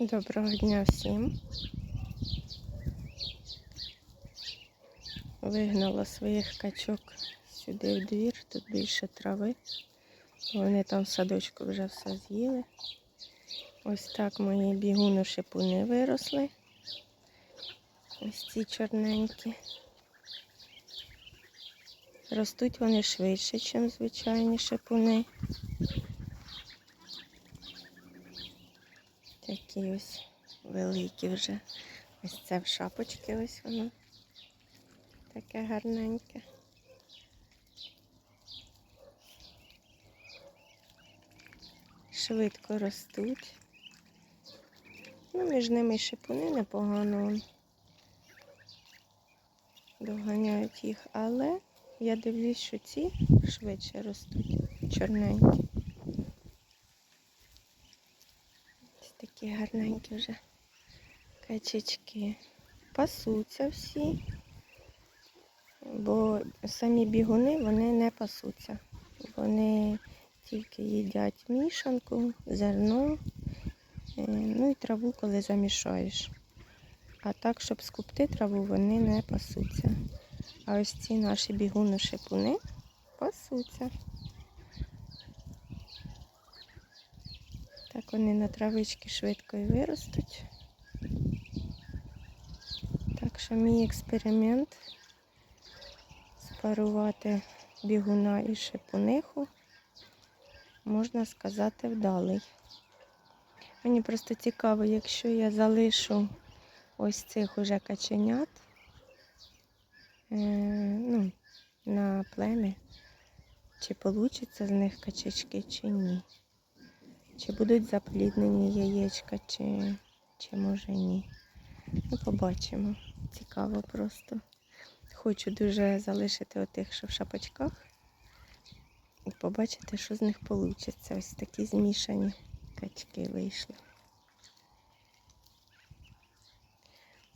Доброго дня всім. Вигнала своїх качок сюди в двір, тут більше трави. Вони там в садочку вже все з'їли. Ось так мої бігуни шипуни виросли. Ось ці чорненькі. Ростуть вони швидше, ніж звичайні шипуни. Такі ось великі вже. Ось це в шапочці ось воно. Таке гарненьке. Швидко ростуть. Ну, між ними шипуни непогано доганяють їх, але я дивлюсь, що ці швидше ростуть, чорненькі. Ось такі гарненькі вже качечки. Пасуться всі, бо самі бігуни вони не пасуться. Вони тільки їдять мішанку, зерно, е, ну і траву, коли замішаєш. А так, щоб скупти траву, вони не пасуться. А ось ці наші бігуни шипуни пасуться. Так вони на травички швидко і виростуть. Так що мій експеримент спарувати бігуна і шипуниху, можна сказати, вдалий. Мені просто цікаво, якщо я залишу ось цих уже каченят е, ну, на плем'я, чи вийде з них качечки, чи ні. Чи будуть запліднені яєчка, чи, чи може ні. Ну, побачимо. Цікаво просто. Хочу дуже залишити отих, що в шапочках. І побачити, що з них вийде. Ось такі змішані качки вийшли.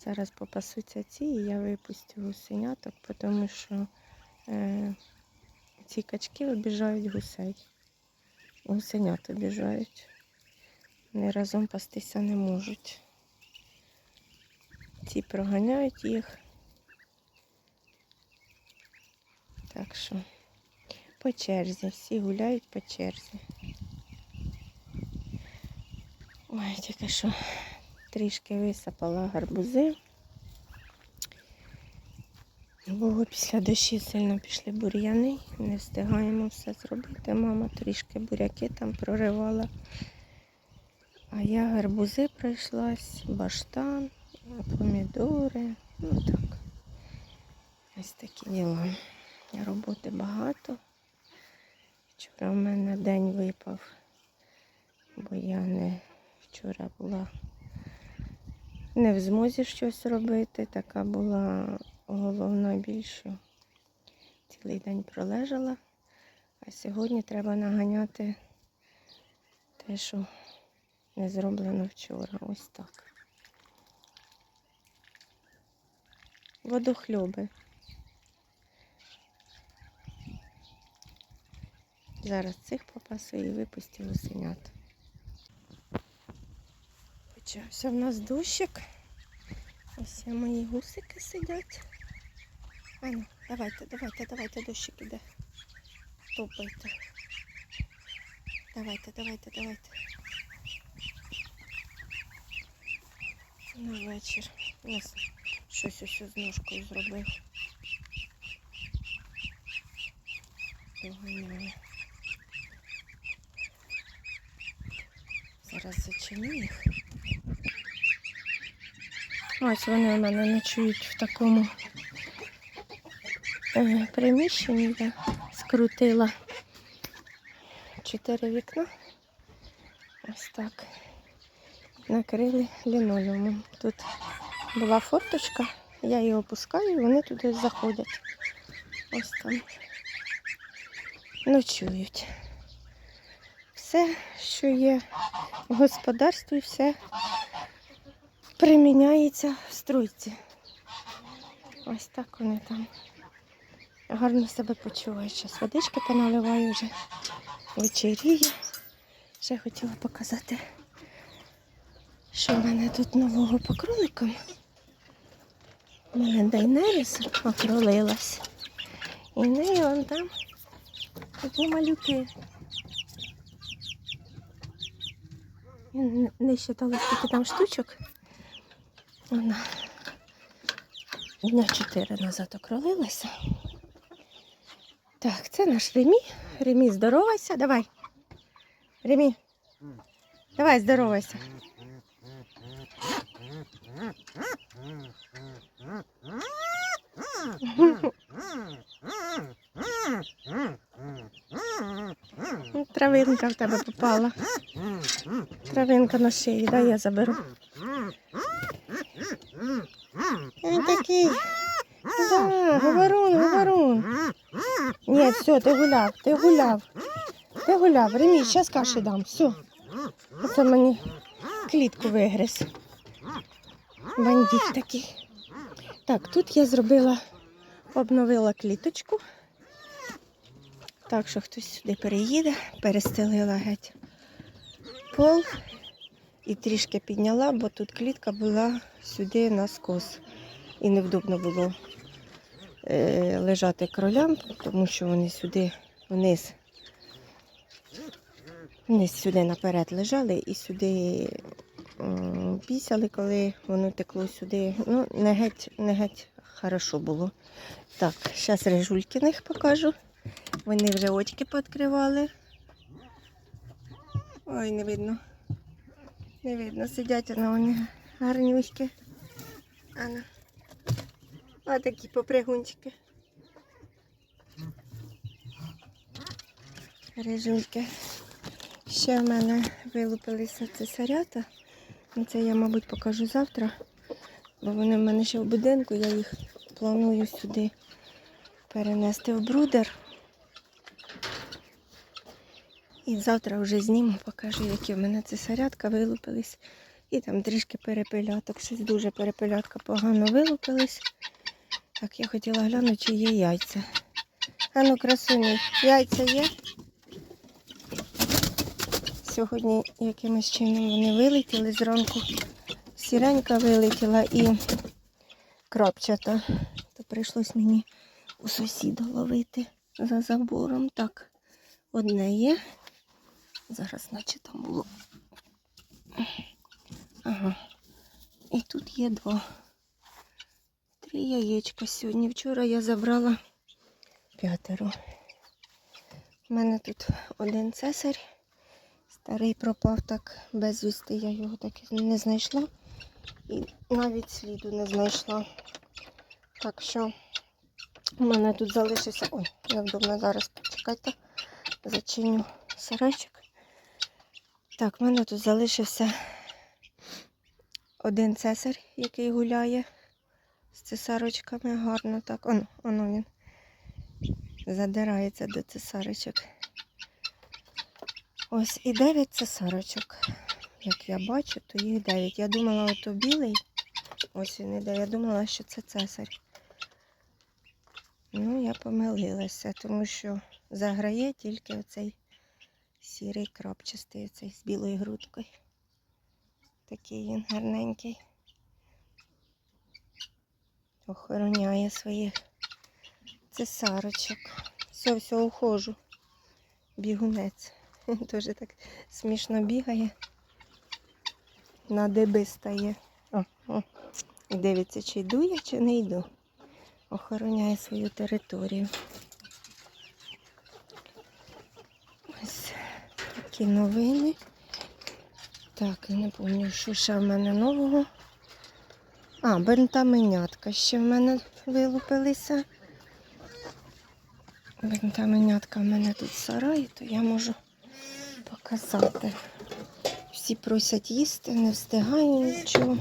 Зараз попасуться ці і я випустю гусеняток, тому що е, ці качки обіжають гусей. Гусенят обіжають. Вони разом пастися не можуть. Ці проганяють їх. Так що по черзі, всі гуляють по черзі. Ой, тільки що трішки висипала гарбузи. Бо після дощі сильно пішли бур'яни, не встигаємо все зробити. Мама трішки буряки там проривала. А я гарбузи пройшлась, баштан, помідори. Ну так. Ось такі діла. Роботи багато. Вчора в мене день випав, бо я не вчора була не в змозі щось робити. Така була головна більше. Цілий день пролежала, а сьогодні треба наганяти те, що не зроблено вчора. Ось так. Водохльоби. Зараз цих попасую і випустю гусенят. Почався в нас дощик. Ось мої гусики сидять. Ану, давайте, давайте, давайте, дощик іде. Топайте. Давайте, давайте, давайте. На вечір. У нас щось ось з ножкою зробив. Доганяє. Зараз зачиню їх. Ось вони у мене ночують в такому приміщенні. Я скрутила чотири вікна. Ось так. Накрили лінолеумом. Тут була форточка, я її опускаю, і вони туди заходять. Ось там ночують. Все, що є в господарстві, все приміняється в стройці. Ось так вони там гарно себе почувають. Зараз водички поналиваю вже вечеріє. Ще хотіла показати, Що в мене тут нового по кроликам? У мене Дайнеріс окролилась. І в неї вон там такі малюки. Не- считала, скільки там штучок. Вона дня чотири назад окролилася. Так, це наш Ремі. Ремі, здоровайся, давай. Ремі. Давай, здоровайся. Травинка в тебе попала. Травинка на шиї, дай я заберу. Він такий. Да, говорун, говорун. Ні, ти гуляв, ти гуляв. Ти гуляв. Ремій, зараз каші дам. Все. Оце мені клітку вигриз. Бандит такий. Так, тут я зробила, обновила кліточку. Так що хтось сюди переїде, перестелила геть пол і трішки підняла, бо тут клітка була сюди на скос. І невдобно було лежати кролям, тому що вони сюди вниз, вниз сюди наперед лежали і сюди пісяли, коли воно текло сюди. Ну, не геть, не геть хорошо було. Так, зараз режулькіних покажу. Вони вже очки пооткривали. Ой, не видно. Не видно, сидять воно вони гарнюські. Ано. Ось такі попригунчики. Рижульки. Ще в мене вилупилися цесарята. Ну, Це я, мабуть, покажу завтра, бо вони в мене ще в будинку, я їх планую сюди перенести в брудер. І завтра вже зніму, покажу, які в мене цесарятка вилупились. І там трішки перепеляток. Щось дуже перепелятка погано вилупились. Так, я хотіла глянути, чи є яйця. А ну, красуні, яйця є. Сьогодні якимось чином вони вилетіли зранку. Сіренька вилетіла і крапчата. То прийшлось мені у сусіда ловити за забором. Так, одне є. Зараз, наче там було. Ага. І тут є два. Три яєчка сьогодні. Вчора я забрала п'ятеро. У мене тут один цесарь. Старий пропав так безвісти. Я його так не знайшла. І навіть сліду не знайшла. Так що у мене тут залишився. Ой, невдобно зараз почекайте. Зачиню сарайчик. Так, в мене тут залишився один цесар, який гуляє з цесарочками. Гарно так. Оно, оно він задирається до цесарочок. Ось і дев'ять цесарочок. Як я бачу, то їх дев'ять. Я думала, ото білий. Ось він іде. Я думала, що це цесар. Ну, я помилилася, тому що заграє тільки оцей сірий крапчастий, оцей з білою грудкою. Такий він гарненький. Охороняє своїх цесарочок. Все, все, ухожу. Бігунець. Дуже так смішно бігає. На деби стає. О, о. Дивиться, чи йду я, чи не йду. Охороняє свою територію. Ось такі новини. Так, я не пам'ятаю, що ще в мене нового. А, бентаменятка ще в мене вилупилися. Бентаменятка в мене тут в сараї, то я можу показати. Всі просять їсти, не встигаю нічого.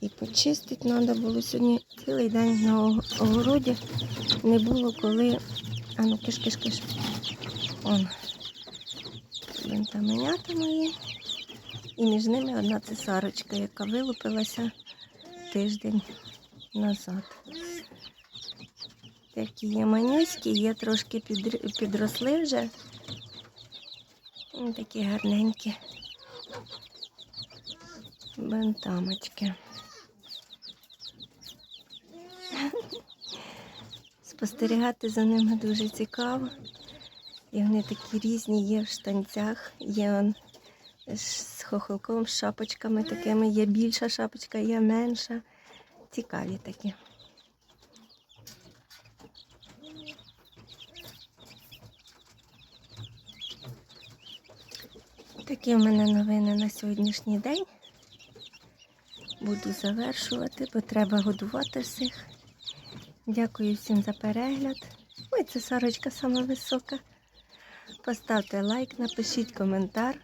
І почистити треба було сьогодні цілий день на огороді. Не було коли. А ну киш киш киш. Он. Бентаменята мої. І між ними одна цесарочка, яка вилупилася тиждень назад. Такі є манюські, є трошки підросли вже. Такі гарненькі. Бентамочки. Спостерігати за ними дуже цікаво. І вони такі різні, є в штанцях, є з хохолком, з шапочками такими, є більша шапочка, є менша. Цікаві такі. Такі в мене новини на сьогоднішній день. Буду завершувати, бо треба годувати всіх. Дякую всім за перегляд. Ой, це Сарочка сама висока. Поставте лайк, напишіть коментар.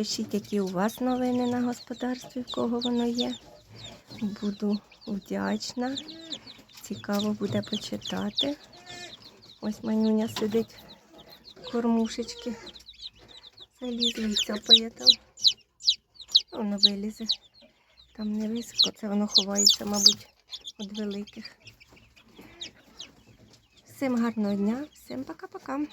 Пишіть, які у вас новини на господарстві, в кого воно є. Буду вдячна. Цікаво буде почитати. Ось манюня сидить в кормушечки. Залізла і цьопає там. Воно вилізе. Там не високо, це воно ховається, мабуть, від великих. Всім гарного дня, всім пока-пока.